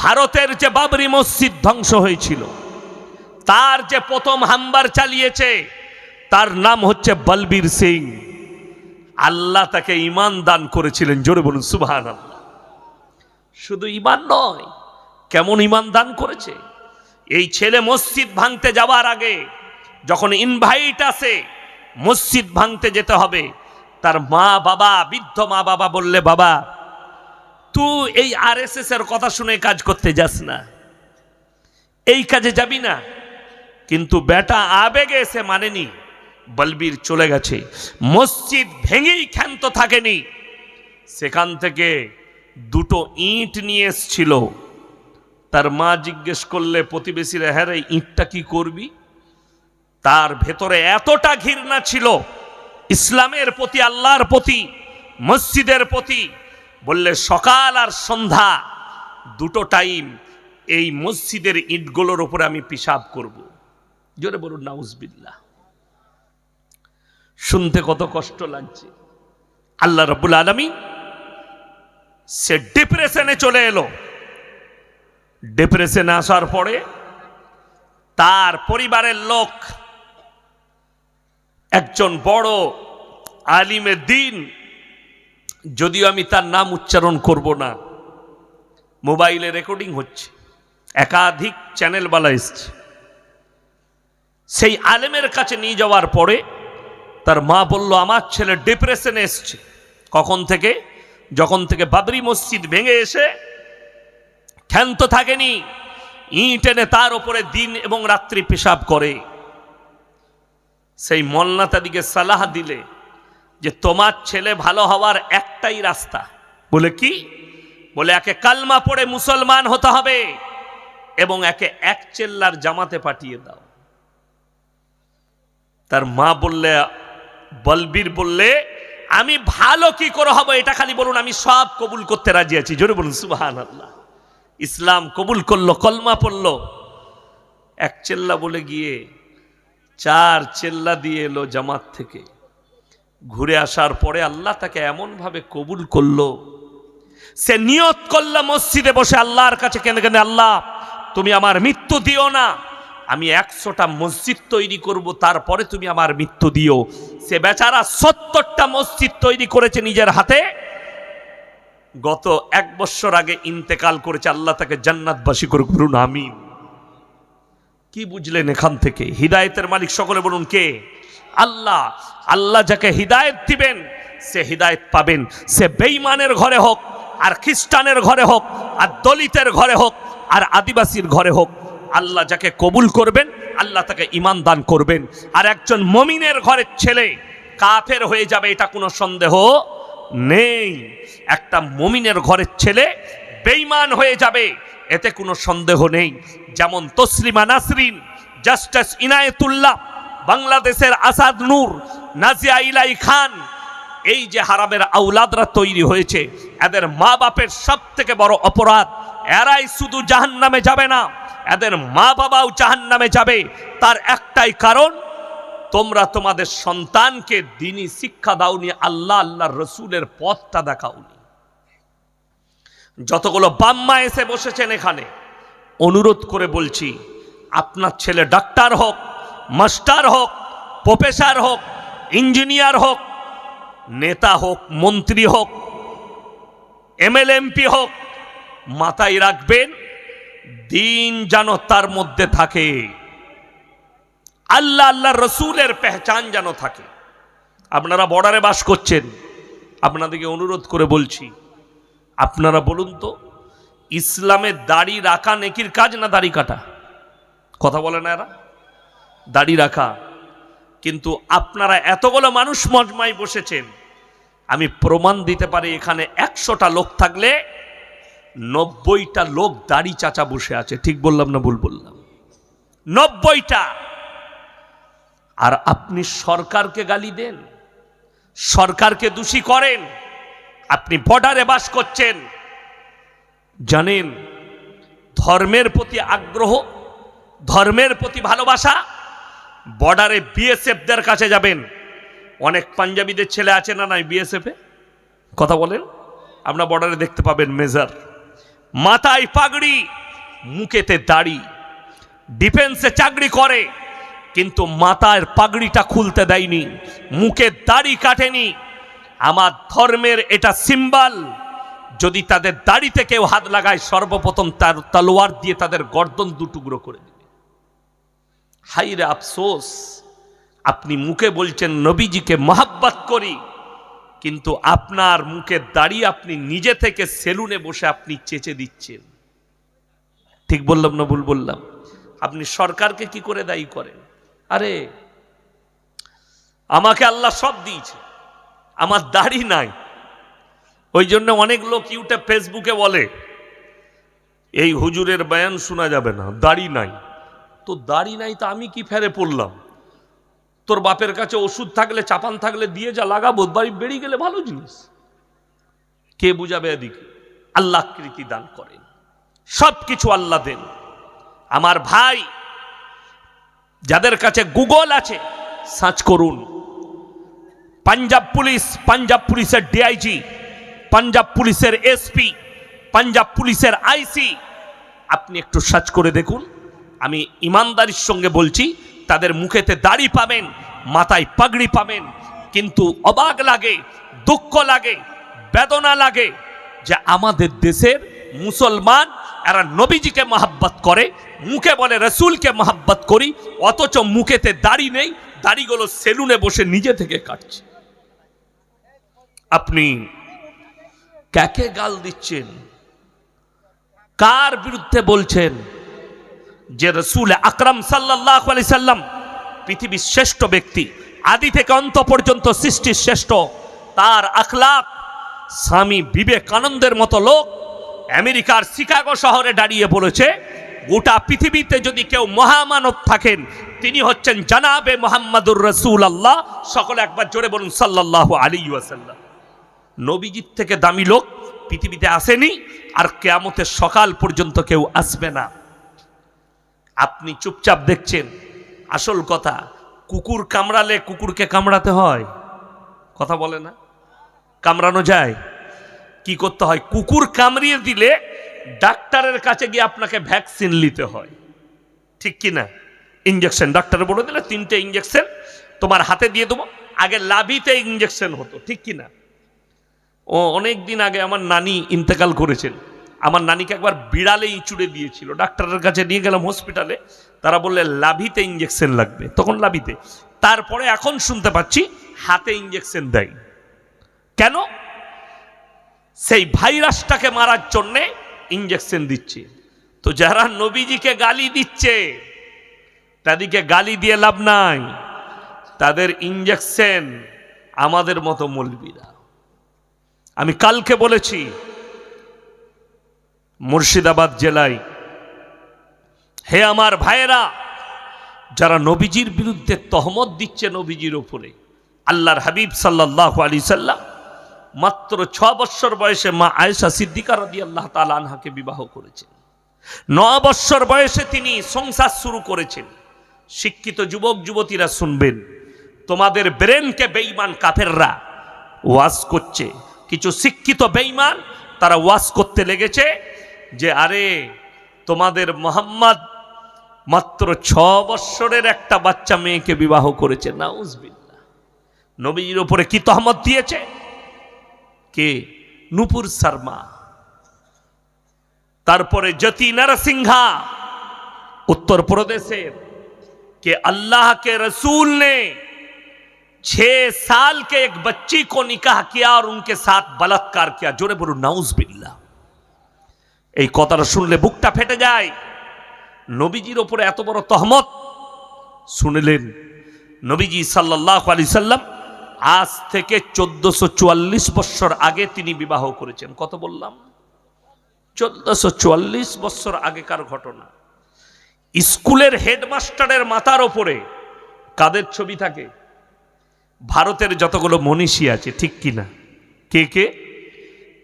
ভারতের যে বাবরি মসজিদ ধ্বংস হয়েছিল, তার যে প্রথম হাম্বার চালিয়েছে, তার নাম হচ্ছে বলবীর সিং। আল্লাহ তাকে ইমান দান করেছিলেন, জোরে বলুন সুবহান শুধু ইমান নয়, কেমন ইমান দান করেছে? এই ছেলে মসজিদ ভাঙতে যাওয়ার আগে যখন ইনভাইট আসে, মসজিদ ভাঙতে যেতে হবে, তার মা বাবা বৃদ্ধ মা বাবা বললে, বাবা তুই এই আর এর কথা শুনে কাজ করতে যাস না। এই কাজে যাবি না। কিন্তু বেটা আবেগে এসে মানেনি, বলবীর চলে গেছে। মসজিদ ভেঙেই ক্ষান্ত থাকেনি। সেখান থেকে দুটো ইট নিয়ে এসছিল। তার মা জিজ্ঞেস করলে, প্রতিবেশীরা হ্যাঁ ইটটা কি করবি? তার ভেতরে এতটা ঘৃণা ছিল, ইসলামের প্রতি, আল্লাহর প্রতি, মসজিদের প্রতি বললে, সকাল আর সন্ধ্যা দুটো টাইম এই মসজিদের ইটগুলোর উপরে আমি পিসাব করব। জোরে বলুন, নাউজবিল্লাহ। শুনতে কত কষ্ট লাগছে। আল্লাহ রব্বুল আলমী সে ডিপ্রেশনে চলে এলো। ডিপ্রেশনে আসার পরে তার পরিবারের লোক, একজন বড় আলিমে দিন যদিও আমি তার নাম উচ্চারণ করব না, মোবাইলে রেকর্ডিং হচ্ছে, একাধিক চ্যানেলওয়ালা এসছে। সেই আলেমের কাছে নিয়ে যাওয়ার পরে তার মা বলল, আমার ছেলে ডিপ্রেশনে এসছে। কখন থেকে? যখন থেকে বাবরি মসজিদ ভেঙে এসে ক্ষান্ত থাকেনি, ইট এনে তার ওপরে দিন এবং রাত্রি পেশাব করে। সেই মল্লা তাদিকে সালাহ দিলে যে তোমার ছেলে ভালো হওয়ার একটাই রাস্তা। বলে কি? বলে একে কালমা পড়ে মুসলমান হতে হবে এবং একে এক চেল্লার জামাতে পাঠিয়ে দাও। তার মা বললে, বলবীর বললে, আমি ভালো কি করে হব এটা খালি বলুন, আমি সব কবুল করতে রাজি আছি। জোরে বলুন সুবাহান আল্লাহ ইসলাম কবুল করল, কলমা পড়ল। এক চেল্লা বলে গিয়ে চার চেল্লা দিয়ে এলো জামাত থেকে। ঘুরে আসার পরে আল্লাহ তাকে এমনভাবে কবুল করল। সে নিয়ত করল মসজিদে বসে আল্লাহর কাছে কেন কেন আল্লাহ, তুমি আমার মৃত্যু দিও না। আমি একশোটা মসজিদ তৈরি করব, তারপরে তুমি আমার মৃত্যু দিও। সে বেচারা সত্তরটা মসজিদ তৈরি করেছে নিজের হাতে। গত এক বছর আগে ইন্তেকাল করেছে, আল্লাহ তাকে জান্নাতবাসী করে করুন আমিন। কি বুঝলেন এখান থেকে? হিদায়তের মালিক সকলে বলুন কে? আল্লাহ। আল্লাহ যাকে হিদায়ত দিবেন, সে হিদায়ত পাবেন। সে বেইমানের ঘরে হোক, আর খ্রিস্টানের ঘরে হোক, আর দলিতের ঘরে হোক, আর আদিবাসীর ঘরে হোক, আল্লাহ যাকে কবুল করবেন, আল্লাহ তাকে ইমান দান করবেন। আর একজন মমিনের ঘরের ছেলে কাফের হয়ে যাবে, এটা কোনো সন্দেহ নেই। একটা মমিনের ঘরের ছেলে বেইমান হয়ে যাবে। এতে কোনো সন্দেহ নেই। যেমন তসলিমা নাসরিন, জাস্টিস ইনায়েতুল্লাহ, বাংলাদেশের আসাদ নূর, নাজিয়া ইলাই খান, এই যে হারামের আউলাদরা তৈরি হয়েছে, এদের মা বাপের সব থেকে বড় অপরাধ, এরাই শুধু জাহান নামে যাবে না, এদের মা বাবাও জাহান নামে যাবে। তার একটাই কারণ, তোমরা তোমাদের সন্তানকে দিনই শিক্ষা দাওনি, আল্লাহ আল্লাহ রসুলের পথটা দেখাওনি। যতগুলো বাম্মা এসে বসেছেন এখানে, অনুরোধ করে বলছি, আপনার ছেলে ডাক্তার হোক, মাস্টার হোক, প্রফেসর হোক, ইঞ্জিনিয়ার হোক, নেতা হোক, মন্ত্রী হোক এমএল এমপি হোক, মাথায় রাখবেন, দিন যেন তার মধ্যে থাকে। আল্লাহ আল্লাহ রসুলের পেহচান যেন থাকে। আপনারা বর্ডারে বাস করছেন। আপনাদেরকে অনুরোধ করে বলছি আপনারা বলুন তো, ইসলামে দাড়ি রাখা নেকির কাজ না দাড়ি কাটা? কথা বলে না এরা? দাড়ি রাখা। কিন্তু আপনারা এতগুলো মানুষ মজমায় বসেছেন, আমি প্রমাণ দিতে পারি এখানে একশোটা লোক থাকলে নব্বইটা লোক দাড়ি চাচা বসে আছে। ঠিক বললাম না ভুল বললাম? নব্বইটা! আর আপনি সরকারকে গালি দেন, সরকারকে দোষী করেন আপনি বর্ডারে বাস করছেন, জানেন ধর্মের প্রতি আগ্রহ, ধর্মের প্রতি ভালোবাসা বর্ডারে বিএসএফদের কাছে যাবেন। অনেক পাঞ্জাবিদের ছেলে আছে না নাই বিএসএফে কথা বলেন, আপনার বর্ডারে দেখতে পাবেন মেজর মাথায় পাগড়ি, মুখেতে দাড়ি। ডিফেন্সে চাকরি করে, কিন্তু মাথার পাগড়িটা খুলতে দেয়নি, মুখে দাড়ি কাটেনি। আমার ধর্মের এটা সিম্বল। যদি তাদের দাড়িতে কেউ হাত লাগায়, সর্বপ্রথম তার তলোয়ার দিয়ে তাদের গর্দন দুটুকরো করে দেবে। হাইরে আফসোস, আপনি মুখে বলছেন, নবীজিকে মহাব্বত করি, কিন্তু আপনার মুখে দাড়ি আপনি নিজে থেকে সেলুনে বসে আপনি চেচে দিচ্ছেন। ঠিক বললাম না ভুল বললাম? আপনি সরকারকে কি করে দায়ী করেন? আরে, আমাকে আল্লাহ সব দিয়েছে আমার দাড়ি নাই। ওই জন্য অনেক লোক ইউটিউব, ফেসবুকে বলে, এই হুজুরের বয়ান শোনা যাবে না, দাড়ি নাই। তো দাড়ি নাই তো আমি কি ফেরে পড়লাম? তোর বাপের কাছে ওষুধ থাকলে, চাপান থাকলে দিয়ে যা, লাগাবো, বাড়ি বেরিয়ে গেলে ভালো জিনিস। কে বুঝাবে এদিকে? আল্লাহ কৃতি দান করেন। সব কিছু আল্লাহ দেন। আমার ভাই, যাদের কাছে গুগল আছে, সার্চ করুন। পাঞ্জাব পুলিশ পাঞ্জাব পুলিশের ডিআইজি পাঞ্জাব পুলিশের এসপি পাঞ্জাব পুলিশের আইসি আপনি একটু সার্চ করে দেখুন। আমি ইমানদারির সঙ্গে বলছি, তাদের মুখেতে দাড়ি পাবেন, মাথায় পাগড়ি পাবেন, কিন্তু অবাক লাগে, দুঃখ লাগে, বেদনা লাগে যে আমাদের দেশের মুসলমান, এরা নবীজিকে মহাব্বত করে, মুখে বলে রসুলকে মহাব্বত করি, অথচ মুখেতে দাড়ি নেই, দাড়িগুলো সেলুনে বসে নিজে থেকে কাটছে। আপনি কাকে গাল দিচ্ছেন? কার বিরুদ্ধে বলছেন? যে রসুল আকরাম সাল্লাহ আলি সাল্লাম পৃথিবীর শ্রেষ্ঠ ব্যক্তি, আদি থেকে অন্ত পর্যন্ত সৃষ্টির শ্রেষ্ঠ, তার আখলাক স্বামী বিবেকানন্দের মতো লোক আমেরিকার শিকাগো শহরে দাঁড়িয়ে বলেছে, গোটা পৃথিবীতে যদি কেউ মহামানব থাকেন, তিনি হচ্ছেন জানাবে মোহাম্মদুর রসুল আল্লাহ সকলে একবার জোরে বলুন সাল্লাহ আলী ওয়াসাল্লাম। নবীজির থেকে দামি লোক পৃথিবীতে আসেনি আর কেয়ামতের সকাল পর্যন্ত কেউ আসবে না। আপনি চুপচাপ দেখছেন, আসল কথা, কুকুর কামড়ালে কুকুরকে কামড়াতে হয়। কথা বলে না? কামড়ানো যায়। কি করতে হয়? কুকুর কামড়িয়ে দিলে ডাক্তারের কাছে গিয়ে আপনাকে ভ্যাকসিন নিতে হয়। ঠিক কি না? ইঞ্জেকশন ডাক্তার বলে দিলে তিনটে ইঞ্জেকশন তোমার হাতে দিয়ে দেবো, আগে লাভিতে ইঞ্জেকশন হতো। ঠিক কি না? ও অনেক দিন আগে আমার নানি ইন্তেকাল করেছেন। আমার নানিকে একবার বিড়ালে ইঁচুড়ে দিয়েছিল। ডাক্তারের কাছে নিয়ে গেলাম হসপিটালে তারা বললে, লাভিতে ইঞ্জেকশন লাগবে। তখন লাভিতে। তারপরে এখন শুনতে পাচ্ছি, হাতে ইঞ্জেকশন দেয়। কেন? সেই ভাইরাসটাকে মারার জন্যে ইঞ্জেকশন দিচ্ছে। তো যারা নবীজিকে গালি দিচ্ছে, তাদেরকে গালি দিয়ে লাভ নাই। তাদের ইঞ্জেকশন আমাদের মতো মলবিরা। আমি কালকে বলেছি, মুর্শিদাবাদ জেলায়, হে আমার ভাইয়েরা, যারা নবীজির বিরুদ্ধে তহমত দিচ্ছে নবীজির ওপরে আল্লাহর হাবিব সাল্লাহ আলী সাল্লাম, মাত্র ছ বৎসর বয়সে মা আয়েশা সিদ্দিকা রদি আল্লাহ তালা আনহাকে বিবাহ করেছেন। ন বৎসর বয়সে তিনি সংসার শুরু করেছেন। শিক্ষিত যুবক, যুবতীরা শুনবেন, তোমাদের ব্রেনকে বেইমান কাফেররা ওয়াজ করছে। কিছু শিক্ষিত বেঈমান তারা ওয়াজ করতে লেগেছে যে, আরে, তোমাদের মোহাম্মদ মাত্র ছ বৎসরের একটা বাচ্চা মেয়েকে বিবাহ করেছে না উজবিল্লা নবীর ওপরে কি তহমত দিয়েছে? কে? নুপুর শর্মা তারপরে জ্যোতি নরসিংহা, উত্তরপ্রদেশের। কে? আল্লাহ কে রসুল নে छह साल के एक बच्ची को निकाह किया और उनके साथ बलात्कार किया जोरे बोलो नाउज बिल्ला এই কথাটা শুনলে বুকটা ফেটে যায় নবীজির ওপরে এত বড় তহমত শুনলেন নবীজি সাল্লাহ আলি সাল্লাম আজ থেকে চোদ্দশো চুয়াল্লিশ বৎসর আগে তিনি বিবাহ করেছেন কত বললাম চোদ্দশো চুয়াল্লিশ বৎসর আগেকার ঘটনা স্কুলের হেডমাস্টারের মাথার ওপরে কাদের ছবি থাকে ভারতের যতগুলো মনীষী আছে, ঠিক কিনা? কে কে?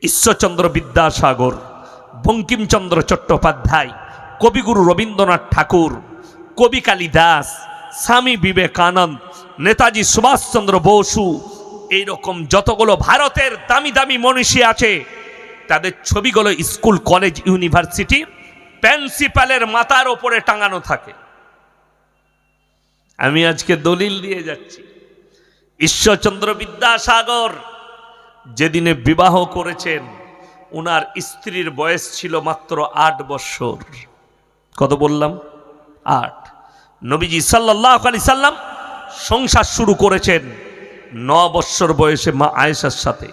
ঈশ্বরচন্দ্র বিদ্যাসাগর, বঙ্কিমচন্দ্র চট্টোপাধ্যায়, কবিগুরু রবীন্দ্রনাথ ঠাকুর, কবি কালিদাস স্বামী বিবেকানন্দ, নেতাজি সুভাষচন্দ্র বসু, এইরকম যতগুলো ভারতের দামি দামি মনীষী আছে, তাদের ছবিগুলো স্কুল, কলেজ, ইউনিভার্সিটি প্রিন্সিপালের মাথার ওপরে টাঙানো থাকে। আমি আজকে দলিল দিয়ে যাচ্ছি। ঈশ্বরচন্দ্র বিদ্যাসাগর যেদিনে বিবাহ করেছেন ওনার স্ত্রীর বয়স ছিল মাত্র আট বৎসর কত বললাম? আট। নবীজি সাল্লাহ আলি সাল্লাম সংসার শুরু করেছেন ন বৎসর বয়সে মা আয়েশার সাথে।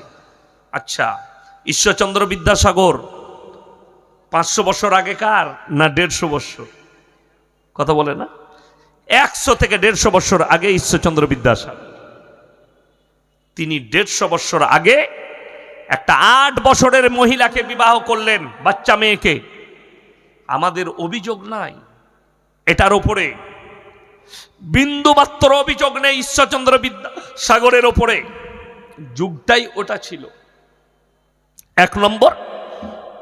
আচ্ছা ঈশ্বরচন্দ্র বিদ্যাসাগর পাঁচশো বছর আগেকার না দেড়শো বৎসর কথা বলে না? একশো থেকে দেড়শো বছর আগে ঈশ্বরচন্দ্র বিদ্যাসাগর। তিনি দেড়শো বছর আগে একটা আট বছরের মহিলাকে বিবাহ করলেন বাচ্চা মেয়েকে। আমাদের অভিযোগ নাই। এটার ওপরে বিন্দুমাত্র অভিযোগ নেই ঈশ্বরচন্দ্র বিদ্যাসাগরের ওপরে যুগটাই ওটা ছিল। এক নম্বর,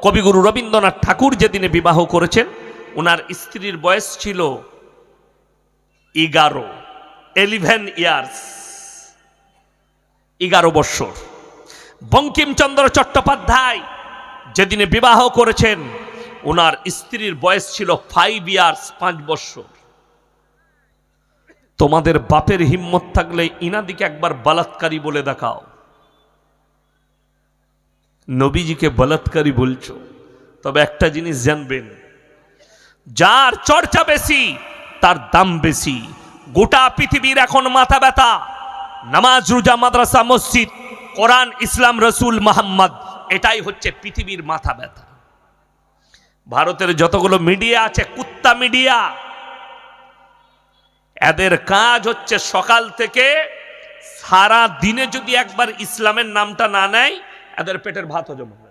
কবিগুরু রবীন্দ্রনাথ ঠাকুর যেদিনে বিবাহ করেছেন ওনার স্ত্রীর বয়স ছিল এগারো এলিভেন ইয়ার্স এগারো বৎসর। বঙ্কিমচন্দ্র চট্টোপাধ্যায় যেদিনে বিবাহ করেছেন, ওনার স্ত্রীর বয়স ছিল ফাইভ ইয়ার্স পাঁচ বৎসর। তোমাদের বাপের হিম্মত থাকলে ইনাদিকে একবার বলাৎকারী বলে দেখাও। নবীজিকে বলাৎকারী বলছো, তবে একটা জিনিস জানবেন, যার চর্চা বেশি, তার দাম বেশি। গোটা পৃথিবীর এখন মাথা ব্যথা। নামাজ, রোজা, মাদ্রাসা, মসজিদ, কোরআন, ইসলাম, রসুল মোহাম্মদ, এটাই হচ্ছে পৃথিবীর মাথা ব্যথা। ভারতের যতগুলো মিডিয়া আছে, কুত্তা মিডিয়া, এদের কাজ হচ্ছে সকাল থেকে সারা দিনে যদি একবার ইসলামের নামটা না নেয়, এদের পেটের ভাত হজম হবে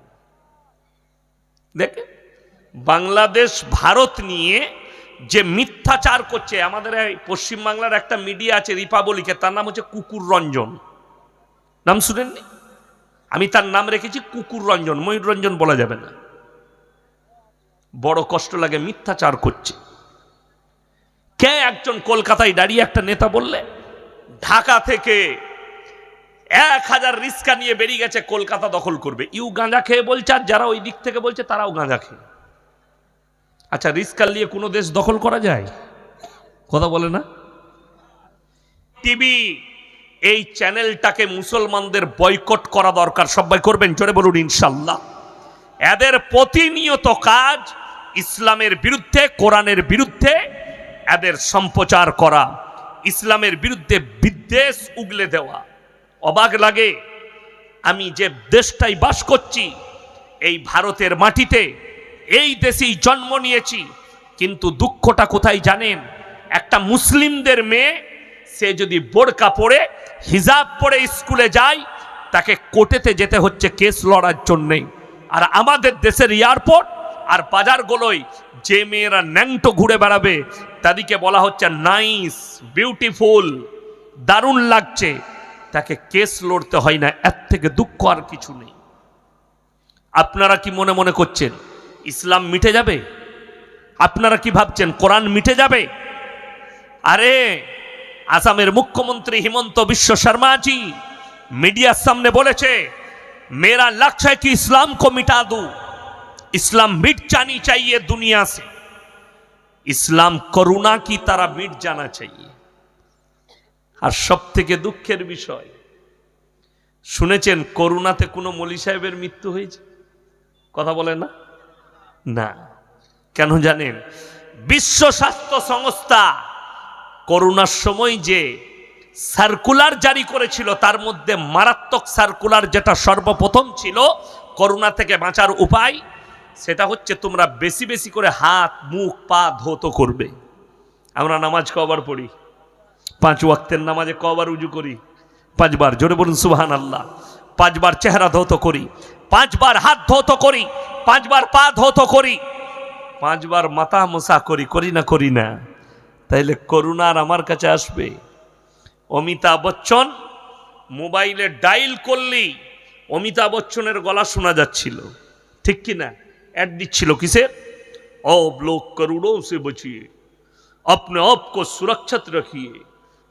দেখে বাংলাদেশ, ভারত নিয়ে যে মিথ্যাচার করছে, আমাদের এই পশ্চিমবাংলার একটা মিডিয়া আছে রিপাবলিকে তার নাম হচ্ছে কুকুর রঞ্জন। নাম শুনেননি? আমি তার নাম রেখেছি কুকুর রঞ্জন, ময়ূর রঞ্জন বলা যাবে না। বড় কষ্ট লাগে মিথ্যাচার করছে। কে একজন কলকাতায় দাঁড়িয়ে একটা নেতা বললে, ঢাকা থেকে এক হাজার রিস্কা নিয়ে বেরিয়ে গেছে, কলকাতা দখল করবে। ইউ গাঁজা খেয়ে বলছে, আর যারা ওই দিক থেকে বলছে, তারাও গাঁজা খেয়ে। আচ্ছা রিস্কার নিয়ে কোনো দেশ দখল করা যায়? কথা বলে না। টিভি, এই চ্যানেলটাকে মুসলমানদের বয়কট করা দরকার। সবাই করবেন, জোরে বলুন, ইনশাল্লাহ। এদের প্রতিনিয়ত কাজ ইসলামের বিরুদ্ধে, কোরআনের বিরুদ্ধে, এদের সম্প্রচার করা, ইসলামের বিরুদ্ধে বিদ্বেষ উগলে দেওয়া। অবাক লাগে, আমি যে দেশটাই বাস করছি, এই ভারতের মাটিতে এই দেশেই জন্ম নিয়েছি, কিন্তু দুঃখটা কোথায় জানেন? একটা মুসলিমদের মেয়ে, সে যদি বোরকা পরে, হিজাব পরে স্কুলে যায়, তাকে কোর্টেতে যেতে হচ্ছে কেস লড়ার জন্যে আর আমাদের দেশের এয়ারপোর্ট আর বাজারগুলোয় যে মেয়েরা ন্যাংটো ঘুরে বেড়াবে, তাদেরকে বলা হচ্ছে নাইস, বিউটিফুল, দারুণ লাগছে। তাকে কেস লড়তে হয় না, এর থেকে দুঃখ আর কিছু নেই। আপনারা কি মনে মনে করছেন? ইসলাম মিটে যাবে? আপনারা কি ভাবছেন, কোরআন মিটে যাবে? আরে, আসামের মুখ্যমন্ত্রী হিমন্ত বিশ্ব শর্মাজি মিডিয়ার সামনে বলেছে মেরা লক্ষ্য কি ইসলাম কো মিটা দু? ইসলাম মিট জানি চাইয়ে দুনিয়া সে ইসলাম করুণা কি তারা মিট জানা চাইয়ে? আর সব থেকে দুঃখের বিষয়, শুনেছেন করুণাতে কোনো মলি সাহেবের মৃত্যু হয়েছে? কথা বলে না। না। কেন জানেন? বিশ্ব স্বাস্থ্য সংস্থা করোনার সময় যে সার্কুলার জারি করেছিল, তার মধ্যে মারাত্মক সার্কুলার যেটা সর্বপ্রথম ছিল করোনা থেকে বাঁচার উপায়, সেটা হচ্ছে তোমরা বেশি বেশি করে হাত, মুখ, পা ধৌত করবে। আমরা নামাজ কবার পড়ি, পাঁচ ওয়াক্তের নামাজে কবার উজু করি, পাঁচবার। জোরে বলুন সুবহান আল্লাহ পাঁচবার চেহারা ধৌত করি, পাঁচবার হাত ধৌত করি, পাঁচবার পা ধৌত করি, পাঁচবার মাথা মশা করি করি না করি না। তাইলে করুণার আমার কাছে আসবে। অমিতাভ বচ্চন, মোবাইলে ডাইল করলেই অমিতাভ বচ্চনের গলা শোনা যাচ্ছিল। ঠিক কি না? অ্যাড দিচ্ছিল কিসের? অব লোক করুণও সে বচিয়ে, আপনি অবকে সুরক্ষিত রাখিয়ে।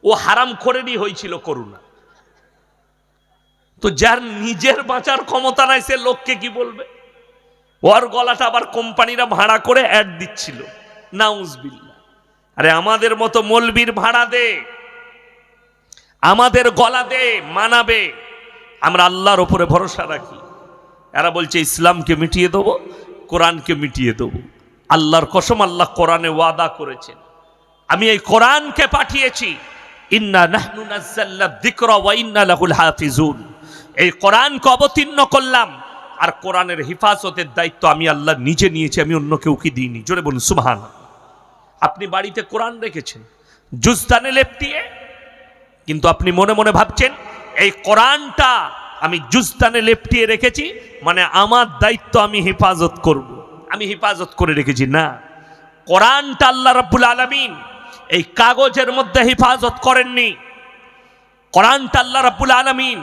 ও হারাম করেনি হয়েছিল করুণা। তো যার নিজের বাঁচার ক্ষমতা নাই, সে লোককে কি বলবে? ওর গলাটা আবার কোম্পানিরা ভাড়া করে অ্যাড দিচ্ছিল। নাউজবিল্লা আরে আমাদের মতো মলবির ভাড়া দে। আমাদের গলা দে, মানাবে। আমরা আল্লাহর ওপরে ভরসা রাখি। এরা বলছে, ইসলামকে মিটিয়ে দেবো, কোরআনকে মিটিয়ে দেবো। আল্লাহর কসম আল্লাহ কোরআনে ওয়াদা করেছেন। আমি এই কোরআনকে পাঠিয়েছি। ইন্না নাহনু নাজ্জালনা যিকরা ওয়া ইন্না লাহুল হাফিজুন। এই কোরআনকে অবতীর্ণ করলাম। আর কোরআনের হিফাজতের দায়িত্ব আমি আল্লাহ নিজে নিয়েছি, আমি অন্য কেউ কি দিইনি। জোরে বলুন সুবহান আপনি বাড়িতে কোরআন রেখেছেন জুস্তানে লেপটিয়ে কিন্তু আপনি মনে মনে ভাবছেন, এই কোরআনটা আমি জুস্তানে লেপটিয়ে রেখেছি মানে আমার দায়িত্ব আমি হেফাজত করব। আমি হেফাজত করে রেখেছি, না। কোরআনটা আল্লাহ রাব্বুল আলামিন এই কাগজের মধ্যে হেফাজত করেননি। কোরআনটা আল্লাহ রাব্বুল আলামিন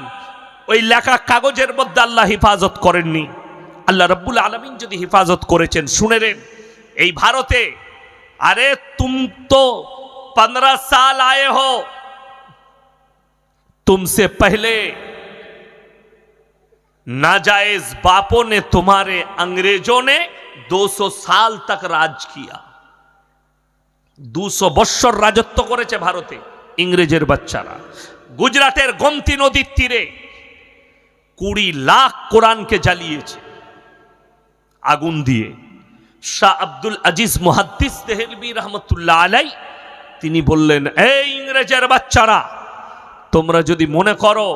ওই লেখা কাগজের মধ্যে আল্লাহ হেফাজত করেননি আল্লাহ রাব্বুল আলামিন যদি হেফাজত করেছেন শুনে নেন এই ভারতে अरे तुम तो पंद्रह साल आए हो तुमसे पहले नाजायज बापों ने तुम्हारे अंग्रेजों ने 200 साल तक राज किया দুশো বৎসর রাজত্ব করেছে ভারতে ইংরেজের বাচ্চারা গুজরাটের গোমতি নদীর তীরে কুড়ি লাখ কোরআনকে জ্বালিয়েছে। আগুন দিয়ে। শাহ আব্দুল আজিজ মুহাদ্দিস দেহেলবি রহমতুল্লাহ আলাই, তিনি বললেন, এই ইংরেজের বাচ্চারা, তোমরা যদি মনে করো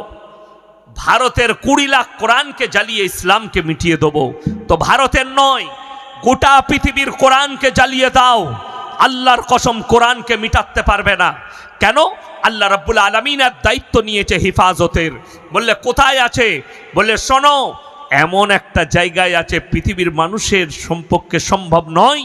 ভারতের কুড়ি লাখ কোরআনকে জ্বালিয়ে ইসলামকে মিটিয়ে দেবো, তো ভারতের নয়, গোটা পৃথিবীর কোরআনকে জ্বালিয়ে দাও। আল্লাহর কসম কোরআনকে মিটাতে পারবে না। কেন? আল্লাহ রাব্বুল আলমিনের দায়িত্ব নিয়েছে হিফাজতের। বললে, কোথায় আছে? বললে, শোনো, এমন একটা জায়গায় আছে, পৃথিবীর মানুষের সম্পর্কে সম্ভব নয়।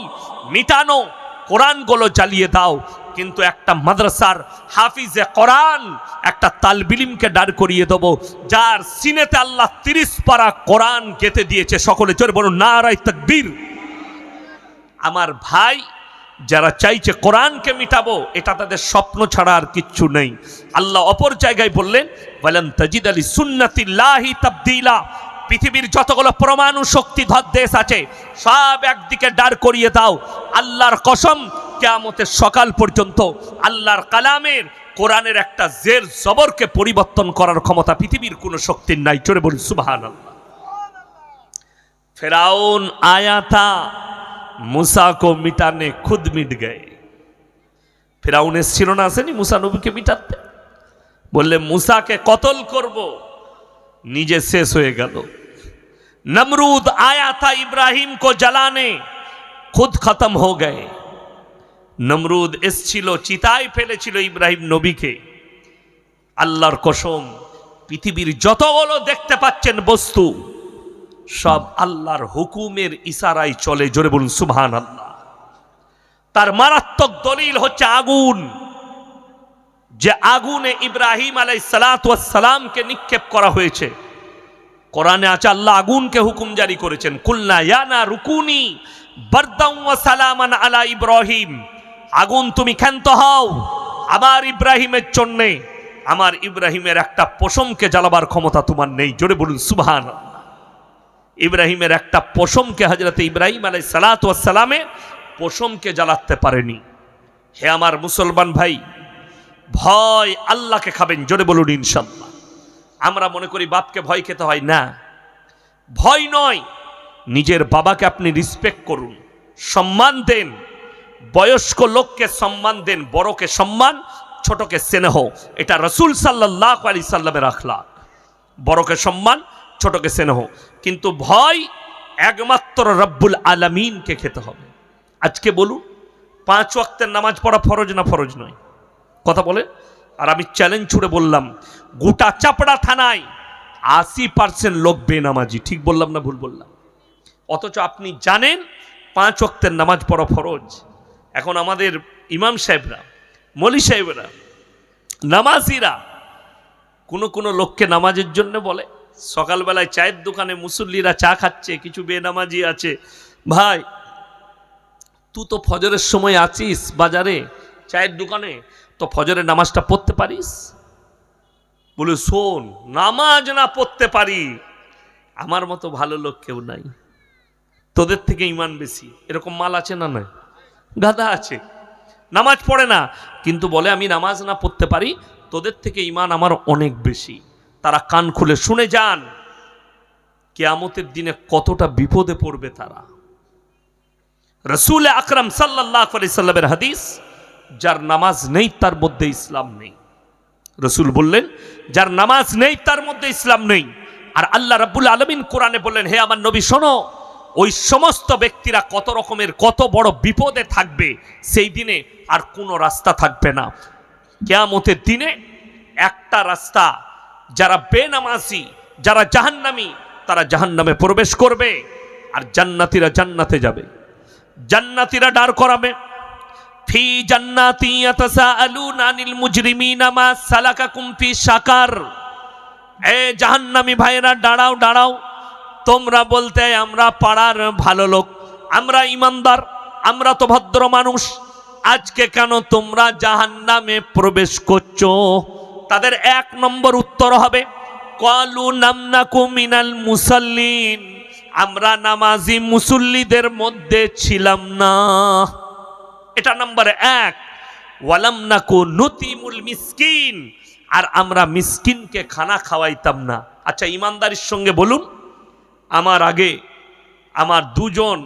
মিটানো, কোরআনগুলো জ্বালিয়ে দাও। কিন্তু একটা মাদ্রাসার হাফিজে কোরআন, একটা তালবিলিমকে দাঁড় করিয়ে দেবো, যার সিনেতে আল্লাহ তিরিশ পারা কোরআন গেতে দিয়েছে। সকলে চলে বলুন নারাই তকবীর। আমার ভাই যারা চাইছে কোরআনকে মিটাবো, এটা তাদের স্বপ্ন ছাড়া আর কিচ্ছু নেই। আল্লাহ অপর জায়গায় বললেন বলেন তাজিদ আলী সুন্নাতিল্লাহি তাবদিলা। পৃথিবীর যতগুলো পরমাণু শক্তিধর দেশ আছে, সব একদিকে দাঁড় করিয়ে দাও। আল্লাহর কসম, কেয়ামতের সকাল পর্যন্ত আল্লাহর কালামের কোরআনের একটা জের জবরকে পরিবর্তন করার ক্ষমতা পৃথিবীর কোনো শক্তির নাই। চলে বলি সুবাহান ফেরাউন आया था मूसा को मिटाने खुद मिट गए ফেরাউন এসছিল না আসেনি মুসা নবীকে মিটাতে বললে মুসাকে কতল করব নিজে শেষ হয়ে গেল नमरूद आया था इब्राहिम को जलाने खुद खत्म हो गए নমরুদ এসছিল চিতায় ফেলেছিল ইব্রাহিম নবীকে আল্লাহর কসম পৃথিবীর যতগুলো দেখতে পাচ্ছেন বস্তু সব আল্লাহর হুকুমের ইশারায় চলে, জোরে বলুন সুবহান আল্লাহ তার মারাত্মক দলিল হচ্ছে আগুন, যে আগুনে ইব্রাহিম আলাই সালাতামকে নিক্ষেপ করা হয়েছে। কোরআনে আছে, আল্লাহ আগুনকে হুকুম জারি করেছেন কুল্লা ইয়ানা রুকুনি সালামান আলা ইব্রাহিম। আগুন তুমি ক্ষান্ত হও আমার ইব্রাহিমের জন্যে। আমার ইব্রাহিমের একটা পশমকে জ্বালাবার ক্ষমতা তোমার নেই, জোরে বলুন সুবহান ইব্রাহিমের একটা পশমকে হজরত ইব্রাহিম আলাই সালাতামে পশমকে জ্বালাতে পারেনি। হে আমার মুসলমান ভাই, ভয় আল্লাহকে খাবেন, জোরে বলুন ইনশাল্লাহ আমরা মনে করি বাপকে ভয় খেতে হয়, না। ভয় নয়, নিজের বাবাকে আপনি রিসপেক্ট করুন, সম্মান দেন, বয়স্ক লোককে সম্মান দেন, বড়কে সম্মান, ছোটকে স্নেহ। এটা রসুল সাল্লাহ আলি সাল্লামের আখলাক। বড়কে সম্মান ছোটকে স্নেহ। কিন্তু ভয় একমাত্র রব্বুল আলমিনকে খেতে হবে। আজকে বলুন, পাঁচ ওয়াক্তের নামাজ পড়া ফরজ না ফরজ নয়? কথা বলে? আর আমি চ্যালেঞ্জ ছুড়ে বললাম, গোটা চাপড়া থানায় আশি পার্সেন্ট লোক বেনামাজি। ঠিক বললাম না ভুল বললাম? অথচ আপনি জানেন, পাঁচ ওয়াক্তের নামাজ পড়া ফরজ। এখন আমাদের ইমাম সাহেবরা, মলি সাহেবরা, নামাজিরা, কোনো কোনো লোককে নামাজের জন্য বলে। সকালবেলায় চায়ের দোকানে মুসল্লিরা চা খাচ্ছে, কিছু বেনামাজি আছে। ভাই তুই তো ফজরের সময় আছিস বাজারে, চায়ের দোকানে, তো ফজরের নামাজটা পড়তে পারিস? বলে, শোন, নামাজ না পড়তে পারি। আমার মতো ভালো লোক কেউ নাই। তোদের থেকে ইমান বেশি। এরকম মাল আছে না নয় গাধা আছে। নামাজ পড়ে না। কিন্তু বলে, আমি নামাজ না পড়তে পারি, তোদের থেকে ইমান আমার অনেক বেশি। তারা কান খুলে শুনে যান, কেয়ামতের দিনে কতটা বিপদে পড়বে তারা। রসুল আকরাম সাল্লাহ সাল্লামের হাদিস, যার নামাজ নেই তার মধ্যে ইসলাম নেই। রসুল বললেন, যার নামাজ নেই তার মধ্যে ইসলাম নেই। আর আল্লাহ রাব্বুল আলমিন কোরআনে বললেন, হে আমার নবী, শোনো, ওই সমস্ত ব্যক্তিরা কত রকমের, কত বড় বিপদে থাকবে, সেই দিনে আর কোনো রাস্তা থাকবে না। কেয়ামতের দিনে একটা রাস্তা যারা বেনামাজি, যারা জাহান্নামী, তারা জাহান্নামে প্রবেশ করবে আর জান্নাতিরা জান্নাতে যাবে। জান্নাতিরা দাঁড় করাবে। ফি জান্নাতি ইয়াতাসাআলুনা আনিল মুজরিমিনা মা সালাকাকুম ফি সাকার এ জাহান্নামী ভাইরা দাঁড়াও দাঁড়াও। তোমরা বলতে, আমরা পাড়ার ভালো লোক, আমরা ইমানদার, আমরা তো ভদ্র মানুষ। আজকে কেন তোমরা জাহান্নামে প্রবেশ করছ? তাদের এক নম্বর উত্তর হবে, কলু নামনাকু মিনাল মুসাল্লিন, আমরা নামাজি মুসল্লিদের মধ্যে ছিলাম না। এটা নাম্বার এক। ওয়ালাম নাকু নতিমুল মিসকিন, আর আমরা মিসকিনকে খানা খাওয়াইতাম না। আচ্ছা ইমানদারির সঙ্গে বলুন। আমার আগে আমার দুজন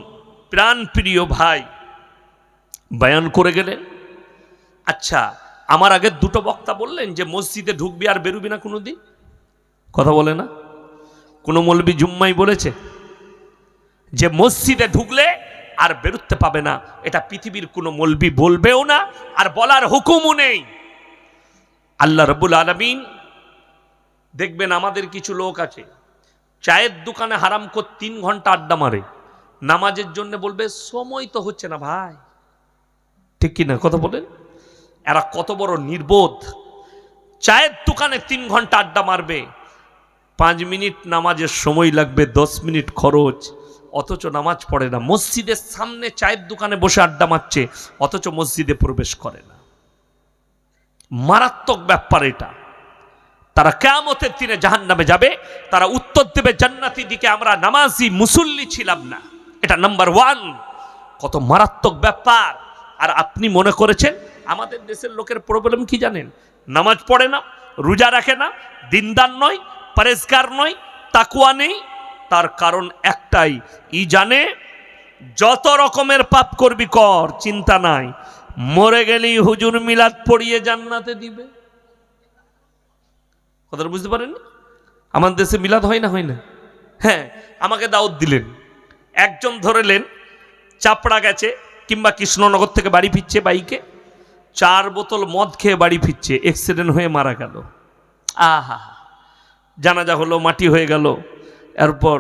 প্রাণপ্রিয় ভাই বয়ান করে গেলেন। আচ্ছা আমার আগে দুটো বক্তা বললেন যে মসজিদে ঢুকবি আর বেরুবি না কোনো দিন কথা বলে না। কোনো মলবি জুম্মাই বলেছে যে মসজিদে ঢুকলে আর বেরুতে পাবে না। এটা পৃথিবীর কোনো মলবি বলবেও না আর বলার হুকুমও নেই। আল্লাহ রবুল আলমিন দেখবেন আমাদের কিছু লোক আছে, চায়ের দোকানে হারাম কর তিন ঘণ্টা আড্ডা মারে। নামাজের জন্য বলবে, সময় তো হচ্ছে না ভাই। ঠিক কি না? কথা বলেন। এরা কত বড় নির্বোধ। চায়ের দোকানে তিন ঘণ্টা আড্ডা মারবে। পাঁচ মিনিট নামাজের সময় লাগবে, দশ মিনিট খরচ। অথচ নামাজ পড়ে না। মসজিদের সামনে চায়ের দোকানে বসে আড্ডা মারছে, অথচ মসজিদে প্রবেশ করে না। মারাত্মক ব্যাপার এটা। তারা কেমতের দিনে জাহান নামে যাবে, তারা উত্তর দেবে, জান্নাতি দিকে আমরা নামাজি, মুসল্লি ছিলাম না। এটা নাম্বার ওয়ান। কত মারাত্মক ব্যাপার। আর আপনি মনে করেছেন আমাদের দেশের লোকের প্রবলেম কি জানেন? নামাজ পড়ে না, রোজা রাখে না, দিনদার নয় পরেজগার নয়, তাকুয়া নেই। তার কারণ একটাই, ই জানে, যত রকমের পাপ করবি কর, চিন্তা নাই। মরে গেলেই হুজুর মিলাদ পড়িয়ে জান্নাতে দিবে। কথাটা বুঝতে পারেন? আমার দেশে মিলাদ হয় না হয় না? হ্যাঁ আমাকে দাওয়াত দিলেন। একজন ধরেলেন, চাপড়া গেছে, কিংবা কৃষ্ণনগর থেকে বাড়ি ফিরছে বাইকে। চার বোতল মদ খেয়ে বাড়ি ফিরছে অ্যাক্সিডেন্ট হয়ে মারা গেল। আহা। জানাজা হলো মাটি হয়ে গেল। এরপর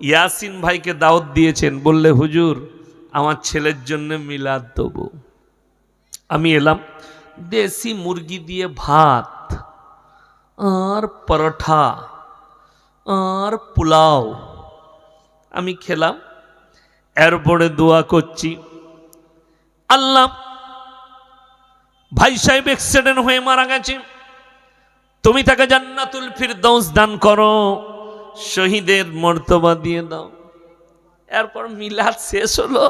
ইয়াসিন ভাইকে দাওয়াত দিয়েছেন বললে হুজুর আমার ছেলের জন্য মিলাদ দেবো। আমি এলাম দেশি মুরগি দিয়ে ভাত আর পরোঠা আর পোলাও। আমি খেলাম এরপরে দোয়া করছি। আল্লাহ ভাই সাহেব অ্যাক্সিডেন্ট হয়ে মারা গেছে। তুমি তাকে জান্নাতুল ফিরদৌস দান করো, শহীদের মর্তবা দিয়ে দাও। এরপর মিলাদ শেষ হলো,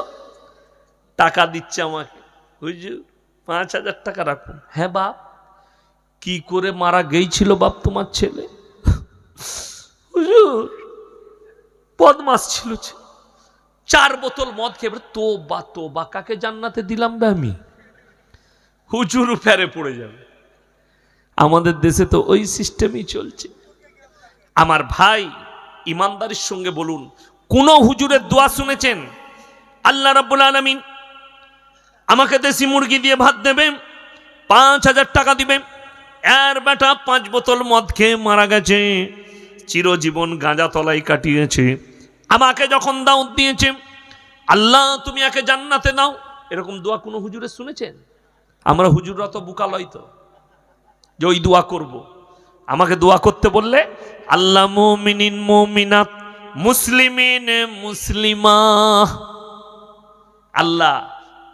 টাকা দিচ্ছে আমাকে। হুজুর, পাঁচ হাজার টাকা রাখুন। হ্যাঁ বাপ, কি করে মারা গেছিল বাপ তোমার ছেলে? হুজুর, বদমাস ছিল চার বোতল মদ খেয়ে তো বা তো বা কাকে জান্নাতে দিলাম বে আমি? হুজুর ফেরে পড়ে যাবে। আমাদের দেশে তো ওই সিস্টেমই চলছে। আমার ভাই ইমানদারির সঙ্গে বলুন, কোন হুজুরের দোয়া শুনেছেন? আল্লাহ রাব্বুল আলামিন আমাকে দেশি মুরগি দিয়ে ভাত দেবে, পাঁচ হাজার টাকা দিবে। এর বেটা পাঁচ বোতল মদ খেয়ে মারা গেছে, চিরজীবন গাঁজা তলাই কাটিয়েছে। আমাকে যখন দাউদ দিয়েছে, আল্লাহ তুমি একে জান্নাতে দাও এরকম দোয়া কোনো হুজুরে শুনেছেন? আমরা হুজুররা তো বুকালয় তো, যে ওই দোয়া করব। আমাকে দোয়া করতে বললে আল্লাহ মুমিনিন মুমিনাত, মুসলিমিন মুসলিমা। আল্লাহ,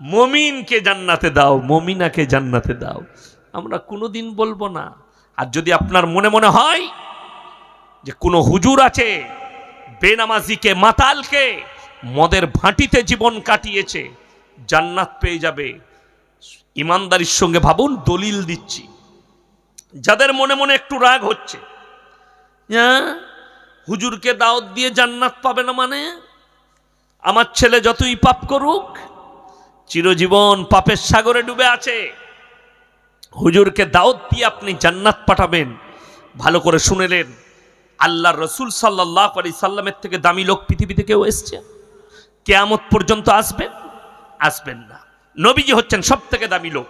মমিনকে জান্নাতে দাও, মমিনাকে জান্নাতে দাও। আমরা কোনোদিন বলব না। আর যদি আপনার মনে মনে হয় যে কোনো হুজুর আছে, বেনামাজিকে, মাতালকে, মদের ভাঁটিতে জীবন কাটিয়েছে, জান্নাত পেয়ে যাবে। ইমানদারির সঙ্গে ভাবুন, দলিল দিচ্ছি। যাদের মনে মনে একটু রাগ হচ্ছে হ্যাঁ হুজুরকে দাওয়াত দিয়ে জান্নাত পাবে না মানে? আমার ছেলে যতই পাপ করুক, চিরজীবন পাপের সাগরে ডুবে আছে। হুজুরকে দাওয়াত দিয়ে আপনি জান্নাত পাঠাবেন, ভালো করে শুনেলেন আল্লাহ রসুল সাল্লাহ আলি সাল্লামের থেকে দামি লোক পৃথিবীতে কেউ এসছে? কেয়ামত পর্যন্ত আসবেন? আসবেন না। নবীজি হচ্ছেন সব থেকে দামি লোক।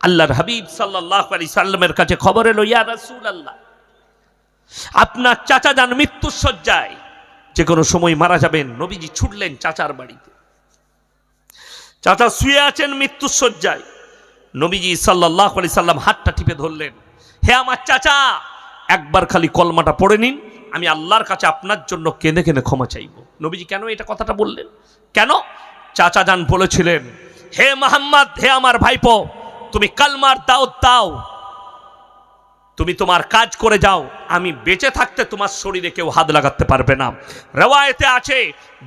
আল্লাহর হাবিব সাল্লাহ আলি সাল্লামের কাছে খবর এলো, ইয়া রসুল আল্লাহ আপনার চাচা যান মৃত্যুর শয্যায় যে কোনো সময় মারা যাবেন, নবীজি ছুটলেন চাচার বাড়িতে। চাচা শুয়ে আছেন মৃত্যুর শয্যায়। নবীজি সাল্লাহ আলি সাল্লাম হাতটা টিপে ধরলেন, হে আমার চাচা, একবার খালি কলমাটা পড়ে নিন, আমি আল্লাহর কাছে আপনার জন্য কেঁদে কেঁদে ক্ষমা চাইব। নবীজি কেন এটা কথাটা বললেন? কেন? চাচা যান বলেছিলেন হে মোহাম্মদ, হে আমার ভাইপো, তুমি কালমার দাও দাও। তুমি তোমার কাজ করে যাও, আমি বেঁচে থাকতে তোমার শরীরে কেউ হাত লাগাতে পারবে না। রেওয়ায়েতে আছে,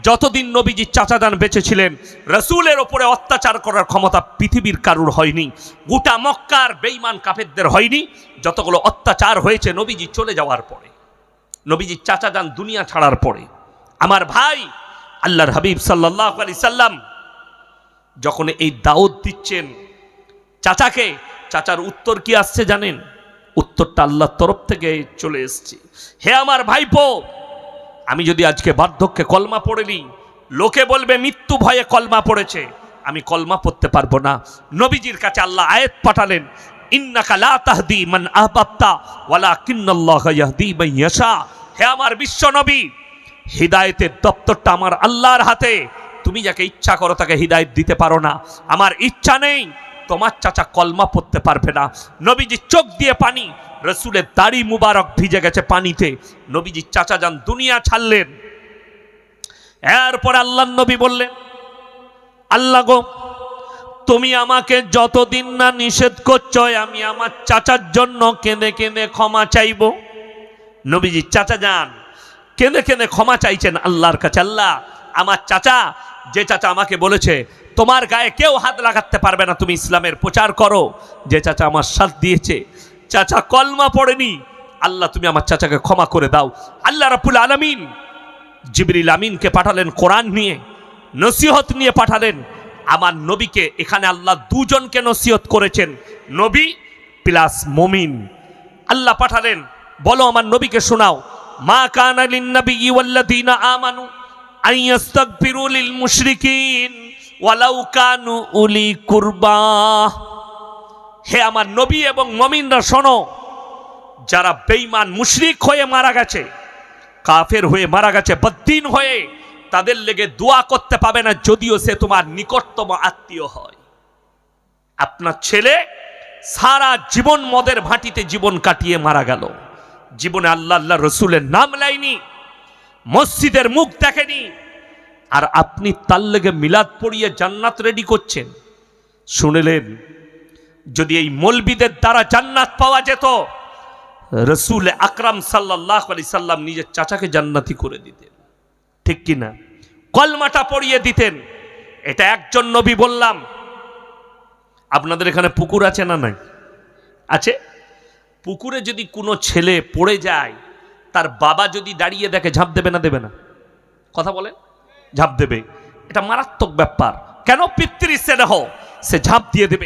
যতদিন নবীজি চাচাদান বেঁচে ছিলেন রসুলের ওপরে অত্যাচার করার ক্ষমতা পৃথিবীর কারুর হয়নি, গোটা মক্কার বেইমান কাফেরদের হয়নি, যতগুলো অত্যাচার হয়েছে নবীজি চলে যাওয়ার পরে, নবীজি চাচাদান দুনিয়া ছাড়ার পরে। আমার ভাই, আল্লাহর হাবিব সাল্লাহ আলি সাল্লাম যখন এই দাওয়াত দিচ্ছেন চাচাকে, চাচার উত্তর কি আসছে জানেন? উত্তরটা আল্লাহর তরফ থেকে চলে এসছে। হে আমার ভাইপো, আমি যদি আজকে বার্ধক্যে কলমা পড়ে নিই, লোকে বলবে মৃত্যু ভয়ে কলমা পড়েছে। আমি কলমা পড়তে পারব না। নবীজির কাছে আল্লাহ আয়াত পাঠালেন ইয়াশা। হে আমার বিশ্ব নবী, হিদায়েতের দপ্তরটা আমার আল্লাহর হাতে। তুমি যাকে ইচ্ছা করো তাকে হিদায়ত দিতে পারো না। আমার ইচ্ছা নেই, তোমার চাচা কলমা পড়তে পারবে না। নবীজি চোখ দিয়ে পানি, রসুলের দাড়ি মুবারক ভিজে গেছে পানিতে। নবীজি চাচা যান, দুনিয়া ছাড়লেন। এরপর আল্লাহ নবী বললেন, আল্লাহ গো, তুমি আমাকে যতদিন না নিষেধ করছ, আমি আমার চাচার জন্য কেঁদে কেঁদে ক্ষমা চাইব। নবীজি চাচা যান, কেঁদে কেঁদে ক্ষমা চাইছেন আল্লাহর কাছে। আল্লাহ আমার চাচা, যে চাচা আমাকে বলেছে, তোমার গায়ে কেউ হাত লাগাতে পারবে না, তুমি ইসলামের প্রচার করো। যে চাচা আমার সাথ দিয়েছে, চাচা, কলমা পড়েনি। আল্লাহ, তুমি আমার চাচাকে ক্ষমা করে দাও। আল্লাহ রাবুল আলমিন জিবরিল আমিনকে পাঠালেন কোরআন নিয়ে, নসিহত নিয়ে পাঠালেন। আমার নবীকে এখানে আল্লাহ দুজনকে নসিহত করেছেন, নবী প্লাস মমিন। আল্লাহ পাঠালেন, বলো আমার নবীকে শোনাও, মা কানা লিন নবী ওয়াল্লাযীনা আমানু। আইয়াস্তাগফিরু লিল মুশরিকিন ওয়ালাউ উলি কুরবা। হে আমার নবী এবং মমিনরা শোনো, যারা বেঈমান মুশরিক হয়ে মারা গেছে, কাফের হয়ে মারা গেছে, বদ্দিন হয়ে, তাদের লেগে দোয়া করতে পাবে না যদিও সে তোমার নিকটতম আত্মীয় হয়। আপনার ছেলে সারা জীবন মদের ভাটিতে জীবন কাটিয়ে মারা গেল। জীবনে আল্লাহ আল্লাহ রসুলের নাম লাইনি মসজিদের মুখ দেখেনি। আর আপনি তার লেগে মিলাদ পড়িয়ে জান্নাত রেডি করছেন। শুনলেন, যদি এই মলবিদের দ্বারা জান্নাত পাওয়া যেত, রসুল আকরাম সাল্লাহ আলি সাল্লাম নিজের চাচাকে জান্নাতি করে দিতেন। ঠিক কি না? কলমাটা পড়িয়ে দিতেন। এটা একজন নবী বললাম। আপনাদের এখানে পুকুর আছে না নাই? আছে? পুকুরে যদি কোনো ছেলে পড়ে যায় তার বাবা যদি দাঁড়িয়ে দেখে, ঝাঁপ দেবে না দেবে না? কথা বলে? ঝাঁপ দেবে। এটা মারাত্মক ব্যাপার। কেন পিতৃ স্নেহ? সে ঝাঁপ দিয়ে দেবে।